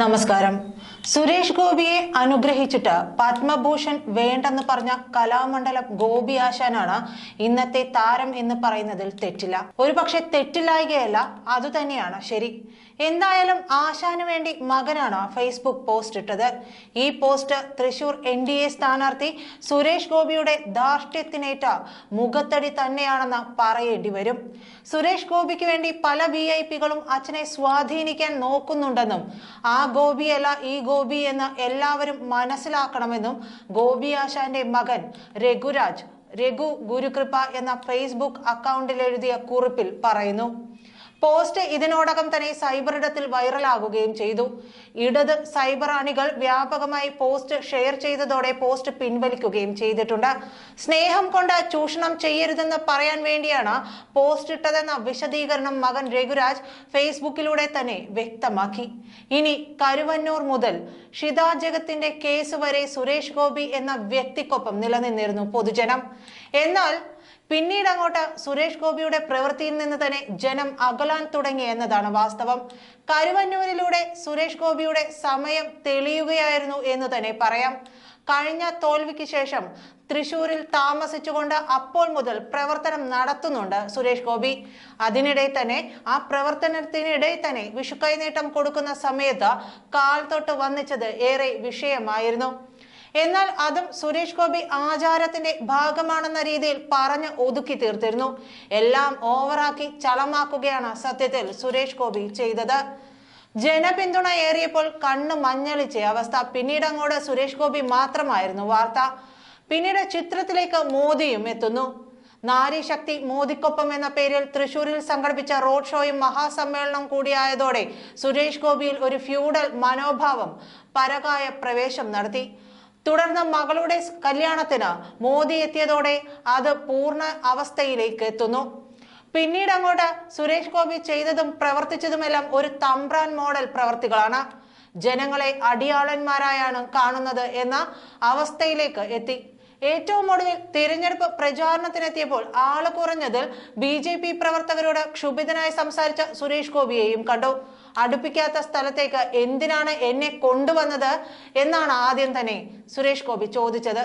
നമസ്കാരം. സുരേഷ് ഗോപിയെ അനുഗ്രഹിച്ചിട്ട് പത്മഭൂഷൺ വേണ്ടെന്ന് പറഞ്ഞ കലാമണ്ഡലം ഗോപി ആശാനാണ് ഇന്നത്തെ താരം എന്ന് പറയുന്നതിൽ തെറ്റില്ല. ഒരു പക്ഷെ തെറ്റില്ലായികയല്ല അതുതന്നെയാണ് ശരി. എന്തായാലും ആശാന് വേണ്ടി മകനാണ് ഫേസ്ബുക്ക് പോസ്റ്റ് ഇട്ടത്. ഈ post Thrissur N D A സ്ഥാനാർത്ഥി സുരേഷ് ഗോപിയുടെ ധാർഷ്ട്യത്തിനേറ്റ മുഖത്തടി തന്നെയാണെന്ന് പറയേണ്ടി വരും. സുരേഷ് ഗോപിക്ക് വേണ്ടി പല വി ഐ പികളും അച്ഛനെ സ്വാധീനിക്കാൻ നോക്കുന്നുണ്ടെന്നും ആ ഗോപിയല്ല ഈ ഗോപി എന്ന് എല്ലാവരും മനസ്സിലാക്കണമെന്നും ഗോപി ആശാന്റെ മകൻ രഘുരാജ് രഘു ഗുരുകൃപ എന്ന ഫേസ്ബുക്ക് അക്കൗണ്ടിൽ എഴുതിയ കുറിപ്പിൽ പറയുന്നു. പോസ്റ്റ് ഇതിനോടകം തന്നെ സൈബർ ഇടത്തിൽ വൈറലാകുകയും ചെയ്തു. ഇടത് സൈബർ അണികൾ വ്യാപകമായി പോസ്റ്റ് ഷെയർ ചെയ്തതോടെ പോസ്റ്റ് പിൻവലിക്കുകയും ചെയ്തിട്ടുണ്ട്. സ്നേഹം കൊണ്ട് ചൂഷണം ചെയ്യരുതെന്ന് പറയാൻ വേണ്ടിയാണ് പോസ്റ്റ് ഇട്ടതെന്ന വിശദീകരണം മകൻ രഘുരാജ് ഫേസ്ബുക്കിലൂടെ തന്നെ വ്യക്തമാക്കി. ഇനി കരുവന്നൂർ മുതൽ ഷിതാ ജഗത്തിന്റെ കേസ് വരെ സുരേഷ് ഗോപി എന്ന വ്യക്തിക്കൊപ്പം നിലനിന്നിരുന്നു പൊതുജനം. എന്നാൽ പിന്നീട് അങ്ങോട്ട് സുരേഷ് ഗോപിയുടെ പ്രവൃത്തിയിൽ നിന്ന് തന്നെ ജനം അകലാൻ തുടങ്ങി എന്നതാണ് വാസ്തവം. കരുവന്നൂരിലൂടെ സുരേഷ് ഗോപിയുടെ സമയം തെളിയുകയായിരുന്നു എന്ന് തന്നെ പറയാം. കഴിഞ്ഞ തോൽവിക്ക് ശേഷം തൃശൂരിൽ താമസിച്ചുകൊണ്ട് അപ്പോൾ മുതൽ പ്രവർത്തനം നടത്തുന്നുണ്ട് സുരേഷ് ഗോപി. അതിനിടെ തന്നെ ആ പ്രവർത്തനത്തിനിടെ തന്നെ വിഷുക്കൈനീട്ടം കൊടുക്കുന്ന സമയത്ത് കാൽ തൊട്ട് വന്നിച്ചത് ഏറെ വിഷയമായിരുന്നു. എന്നാൽ അതും സുരേഷ് ഗോപി ആചാരത്തിന്റെ ഭാഗമാണെന്ന രീതിയിൽ പറഞ്ഞ് ഒതുക്കി തീർത്തിരുന്നു. എല്ലാം ഓവറാക്കി ചളമാക്കുകയാണ് സത്യത്തിൽ സുരേഷ് ഗോപി ചെയ്തത്. ജനപിന്തുണ ഏറിയപ്പോൾ കണ്ണ് മഞ്ഞളിച്ച അവസ്ഥ. പിന്നീട് അങ്ങോട്ട് സുരേഷ് ഗോപി മാത്രമായിരുന്നു വാർത്ത. പിന്നീട് ചിത്രത്തിലേക്ക് മോദിയും എത്തുന്നു. നാരീശക്തി മോദിക്കൊപ്പം എന്ന പേരിൽ തൃശൂരിൽ സംഘടിപ്പിച്ച റോഡ് ഷോയും മഹാസമ്മേളനം കൂടിയായതോടെ സുരേഷ് ഗോപിയിൽ ഒരു ഫ്യൂഡൽ മനോഭാവം പരകായ പ്രവേശം നടത്തി. തുടർന്ന് മകളുടെ കല്യാണത്തിന് മോദി എത്തിയതോടെ അത് പൂർണ അവസ്ഥയിലേക്ക് എത്തുന്നു. പിന്നീട് അങ്ങോട്ട് സുരേഷ് ഗോപി ചെയ്തതും പ്രവർത്തിച്ചതുമെല്ലാം ഒരു തമ്പ്രാൻ മോഡൽ പ്രവർത്തികളാണ്. ജനങ്ങളെ അടിയാളന്മാരായാണ് കാണുന്നത് എന്ന അവസ്ഥയിലേക്ക് എത്തി. ഏറ്റവും ഒടുവിൽ തിരഞ്ഞെടുപ്പ് പ്രചാരണത്തിനെത്തിയപ്പോൾ ആൾ കുറഞ്ഞതിൽ ബി ജെ പി പ്രവർത്തകരോട് ക്ഷുഭിതനായി സംസാരിച്ച സുരേഷ് ഗോപിയെയും കണ്ടു. അടുപ്പിക്കാത്ത സ്ഥലത്തേക്ക് എന്തിനാണ് എന്നെ കൊണ്ടുവന്നത് എന്നാണ് ആദ്യം തന്നെ സുരേഷ് ഗോപി ചോദിച്ചത്.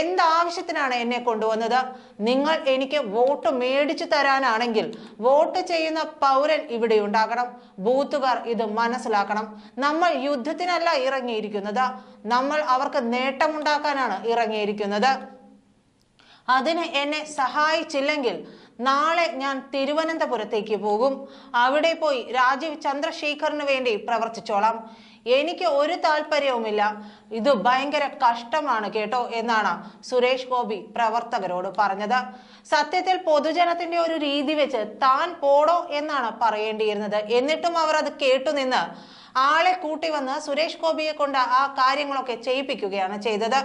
എന്താവശ്യത്തിനാണ് എന്നെ കൊണ്ടുവന്നത്? നിങ്ങൾ എനിക്ക് വോട്ട് മേടിച്ചു തരാനാണെങ്കിൽ വോട്ട് ചെയ്യുന്ന പൗരൻ ഇവിടെ ഉണ്ടാകണം. ബൂത്തുകാർ ഇത് മനസ്സിലാക്കണം. നമ്മൾ യുദ്ധത്തിനല്ല ഇറങ്ങിയിരിക്കുന്നത്. നമ്മൾ അവർക്ക് നേട്ടമുണ്ടാക്കാനാണ് ഇറങ്ങിയിരിക്കുന്നത്. അതിന് എന്നെ സഹായിച്ചില്ലെങ്കിൽ നാളെ ഞാൻ തിരുവനന്തപുരത്തേക്ക് പോകും. അവിടെ പോയി രാജീവ് ചന്ദ്രശേഖറിന് വേണ്ടി പ്രവർത്തിച്ചോളാം. എനിക്ക് ഒരു താല്പര്യവുമില്ല. ഇത് ഭയങ്കര കഷ്ടമാണ് കേട്ടോ എന്നാണ് സുരേഷ് ഗോപി പ്രവർത്തകരോട് പറഞ്ഞത്. സത്യത്തിൽ പൊതുജനത്തിന്റെ ഒരു രീതി വെച്ച് താൻ പോടോ എന്നാണ് പറയേണ്ടിയിരുന്നത്. എന്നിട്ടും അവർ അത് കേട്ടുനിന്ന് ആളെ കൂട്ടി വന്ന് സുരേഷ് ഗോപിയെ കൊണ്ട് ആ കാര്യങ്ങളൊക്കെ ചെയ്യിപ്പിക്കുകയാണ് ചെയ്തത്.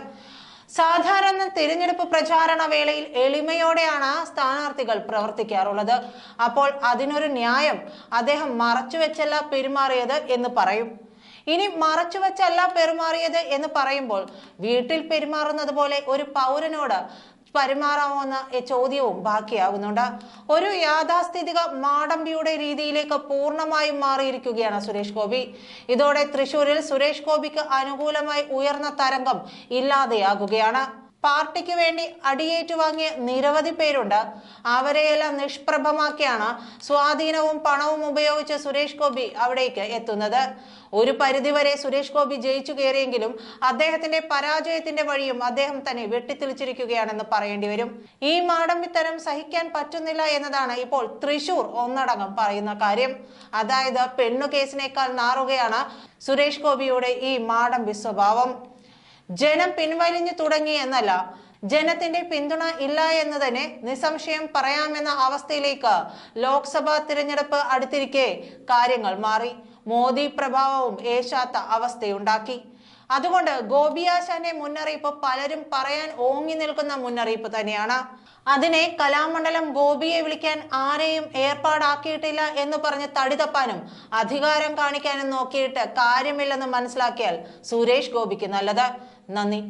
സാധാരണ തിരഞ്ഞെടുപ്പ് പ്രചാരണ വേളയിൽ എളിമയോടെയാണ് സ്ഥാനാർത്ഥികൾ പ്രവർത്തിക്കാറുള്ളത്. അപ്പോൾ അതിനൊരു ന്യായം അദ്ദേഹം മറച്ചുവെച്ചല്ല പെരുമാറിയത് എന്ന് പറയും. ഇനി മറച്ചുവെച്ചല്ല പെരുമാറിയത് എന്ന് പറയുമ്പോൾ വീട്ടിൽ പെരുമാറുന്നത് പോലെ ഒരു പൗരനോട് പെരുമാറാവുന്ന ചോദ്യവും ബാക്കിയാകുന്നുണ്ട് ഒരു യാഥാസ്ഥിതിക മാടമ്പിയുടെ രീതിയിലേക്ക് പൂർണമായും മാറിയിരിക്കുകയാണ് സുരേഷ് ഗോപി. ഇതോടെ തൃശൂരിൽ സുരേഷ് ഗോപിക്ക് അനുകൂലമായി ഉയർന്ന തരംഗം ഇല്ലാതെയാകുകയാണ്. പാർട്ടിക്ക് വേണ്ടി അടിയേറ്റു വാങ്ങിയ നിരവധി പേരുണ്ട്. അവരെയെല്ലാം നിഷ്പ്രഭമാക്കിയാണ് സ്വാധീനവും പണവും ഉപയോഗിച്ച് സുരേഷ് ഗോപി അവിടേക്ക് എത്തുന്നത്. ഒരു പരിധിവരെ സുരേഷ് ഗോപി ജയിച്ചു കയറിയെങ്കിലും അദ്ദേഹത്തിന്റെ പരാജയത്തിന്റെ വഴിയും അദ്ദേഹം തന്നെ വെട്ടിത്തെളിച്ചിരിക്കുകയാണെന്ന് പറയേണ്ടി വരും. ഈ മാടമ്പിത്തരം സഹിക്കാൻ പറ്റുന്നില്ല എന്നതാണ് ഇപ്പോൾ തൃശൂർ ഒന്നടങ്കം പറയുന്ന കാര്യം. അതായത് പെണ്ണു കേസിനേക്കാൾ നാറുകയാണ് സുരേഷ് ഗോപിയുടെ ഈ മാടമ്പി സ്വഭാവം. ജനം പിൻവലിഞ്ഞു തുടങ്ങി എന്നല്ല ജനത്തിന്റെ പിന്തുണ ഇല്ല എന്ന് തന്നെ നിസ്സംശയം പറയാമെന്ന അവസ്ഥയിലേക്ക് ലോക്സഭാ തിരഞ്ഞെടുപ്പ് അടുത്തിരിക്കെ കാര്യങ്ങൾ മാറി. മോദി പ്രഭാവവും ഏശാത്ത അവസ്ഥയുണ്ടാക്കി. അതുകൊണ്ട് ഗോപിയാശാന്റെ മുന്നറിയിപ്പ് പലരും പറയാൻ ഓങ്ങി നിൽക്കുന്ന മുന്നറിയിപ്പ് തന്നെയാണ്. അതിനെ കലാമണ്ഡലം ഗോപിയെ വിളിക്കാൻ ആരെയും ഏർപ്പാടാക്കിയിട്ടില്ല എന്ന് പറഞ്ഞ് തടിതപ്പാനും അധികാരം കാണിക്കാനും നോക്കിയിട്ട് കാര്യമില്ലെന്ന് മനസ്സിലാക്കിയാൽ സുരേഷ് ഗോപിക്ക് നല്ലത്. നന്ദി.